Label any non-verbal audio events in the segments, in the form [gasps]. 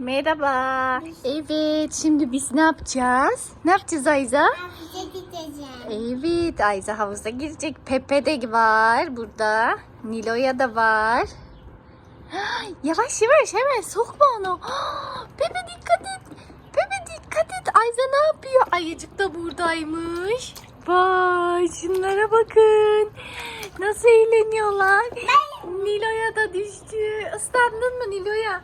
Merhaba. Evet, şimdi biz ne yapacağız? Ne yapacağız Ayza? Hafize gideceğim. Evet, Ayza havuza girecek. Pepe de var burada. Nilo'ya da var. Yavaş yavaş hemen sokma onu. Pepe dikkat et. Pepe dikkat et. Ayza ne yapıyor? Ayıcık da buradaymış. Vay şunlara bakın. Nasıl eğleniyorlar. Nilo'ya da düştü. Islandın mı Nilo'ya?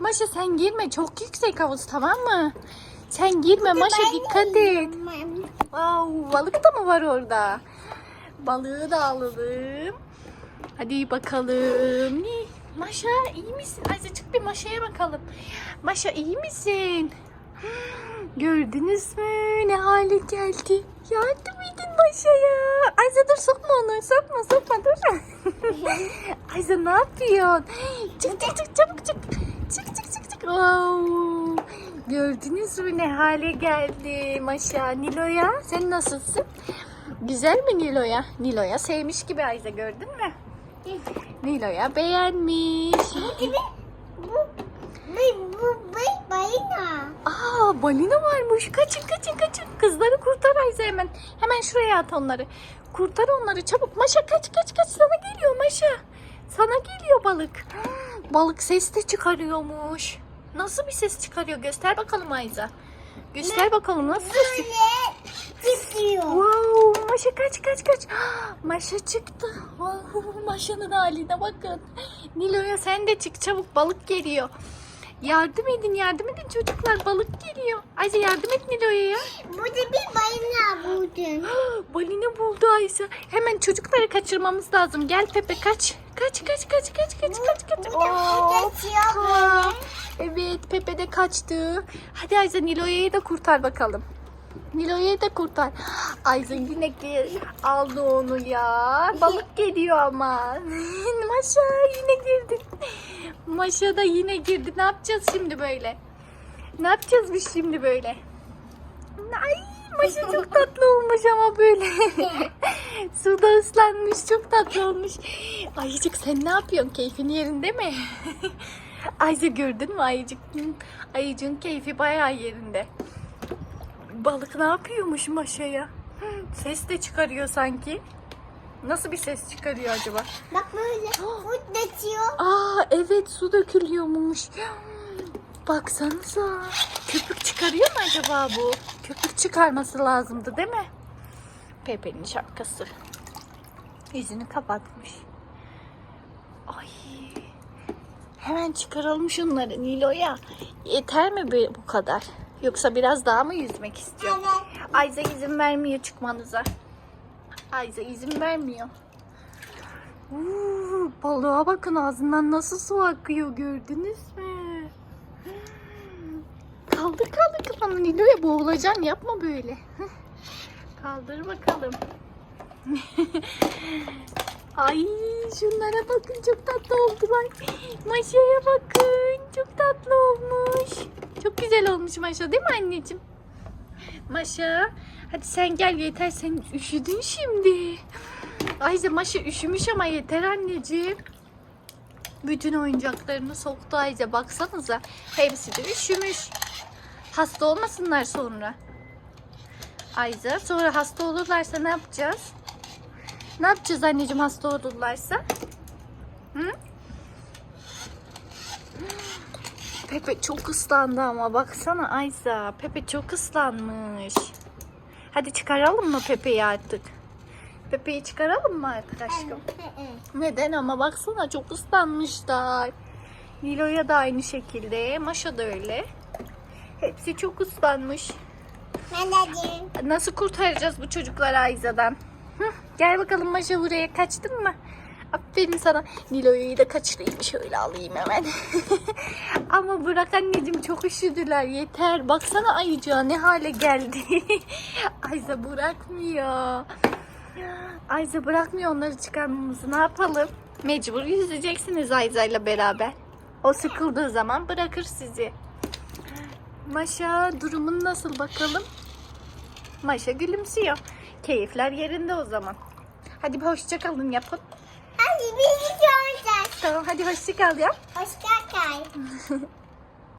Maşa sen girme. Çok yüksek havuz tamam mı? Sen girme Maşa dikkat et. Wow, balık da mı var orada? Balığı da alalım. Hadi bakalım. Maşa iyi misin? Ayza çık bir Maşa'ya bakalım. Maşa iyi misin? Gördünüz mü ne hale geldi? Yardım edin Maşa'ya. Ayza dur sokma onu. Sokma sokma dur. [laughs] Ayza ne yapıyorsun? Çık çık çık çabuk çık. Wow. Gördünüz mü ne hale geldi Maşa. Nilo'ya sen nasılsın? Güzel mi Nilo'ya? Nilo'ya sevmiş gibi Ayza gördün mü? Nilo'ya beğenmiş. Bu, bu, bu, bu balina. Aa balina varmış. Kaçın kaçın kaçın. Kızları kurtar Ayza hemen. Hemen şuraya at onları. Kurtar onları çabuk. Maşa kaç kaç kaç sana geliyor Maşa. Sana geliyor balık. Balık ses de çıkarıyormuş. Nasıl bir ses çıkarıyor? Göster bakalım Ayza. Göster bakalım nasıl ses. Çıkıyor. Wow, Maşa kaç kaç kaç. [gasps] Maşa çıktı. Wow, Maşa'nın haline bakın. Nilo'ya sen de çık çabuk balık geliyor. Yardım edin yardım edin çocuklar balık geliyor. Ayşe yardım et Nilo'ya ya. Burada bir balina buldum. [gasps] Balina buldu Ayşe. Hemen çocukları kaçırmamız lazım. Gel Pepe kaç. Kaç kaç kaç kaç kaç kaç kaç. Ha. böyle. Evet Pepe de kaçtı. Hadi Ayza Nilo'yu da kurtar bakalım. Nilo'yu da kurtar. Ayza yine gel- aldı onu ya. Balık geliyor ama. [laughs] Maşa yine girdi. Maşa da yine girdi. Ne yapacağız şimdi böyle? Ne yapacağız biz şimdi böyle? Ay Maşa çok [laughs] tatlı olmuş ama böyle. [laughs] Suda ıslanmış. Çok tatlı olmuş. Ayıcık sen ne yapıyorsun? Keyfin yerinde mi? Ayşe gördün mü ayıcıkın? Ayıcığın keyfi bayağı yerinde. Balık ne yapıyormuş Maşa'ya? Ses de çıkarıyor sanki. Nasıl bir ses çıkarıyor acaba? Bak böyle. Bu geçiyor. Aa evet su dökülüyormuş. Baksanıza. Köpük çıkarıyor mu acaba bu? Köpük çıkarması lazımdı değil mi? Pepe'nin şapkası. Yüzünü kapatmış. Ay. Hemen çıkaralım şunları Nilo'ya. Yeter mi bu kadar? Yoksa biraz daha mı yüzmek istiyor? Evet. Ayza izin vermiyor çıkmanıza. Ayza izin vermiyor. Uuu, balığa bakın ağzından nasıl su akıyor gördünüz mü? Kaldır kaldır kafanı Nilo'ya boğulacaksın yapma böyle. Kaldır bakalım. [laughs] Ay şunlara bakın çok tatlı oldular. Maşa'ya bakın çok tatlı olmuş. Çok güzel olmuş Maşa değil mi anneciğim? Maşa hadi sen gel yeter sen üşüdün şimdi. Ayza Maşa üşümüş ama yeter anneciğim. Bütün oyuncaklarını soktu Ayza baksanıza. Hepsi de üşümüş. Hasta olmasınlar sonra. Ayza sonra hasta olurlarsa ne yapacağız? Ne yapacağız anneciğim hasta olurlarsa? Hı? Pepe çok ıslandı ama baksana Ayza. Pepe çok ıslanmış. Hadi çıkaralım mı Pepe'yi artık? Pepe'yi çıkaralım mı artık aşkım? Neden ama baksana çok ıslanmışlar. Nilo'ya da aynı şekilde. Maşa da öyle. Hepsi çok ıslanmış. Nasıl kurtaracağız bu çocukları Ayza'dan? Hı, gel bakalım Maşa buraya kaçtın mı? Aferin sana. Nilo'yu da kaçırayım şöyle alayım hemen. [laughs] Ama bırak anneciğim çok üşüdüler yeter. Baksana ayıcığa ne hale geldi. [laughs] Ayza bırakmıyor. Ayza bırakmıyor onları çıkarmamızı ne yapalım? Mecbur yüzeceksiniz Ayza'yla beraber. O sıkıldığı zaman bırakır sizi. Maşa durumun nasıl bakalım? Maşa gülümsüyor. Keyifler yerinde o zaman. Hadi bir hoşça kalın yapın. Hadi biz gidiyoruz. Tamam hadi hoşça kal yap. Hoşça kal. [laughs]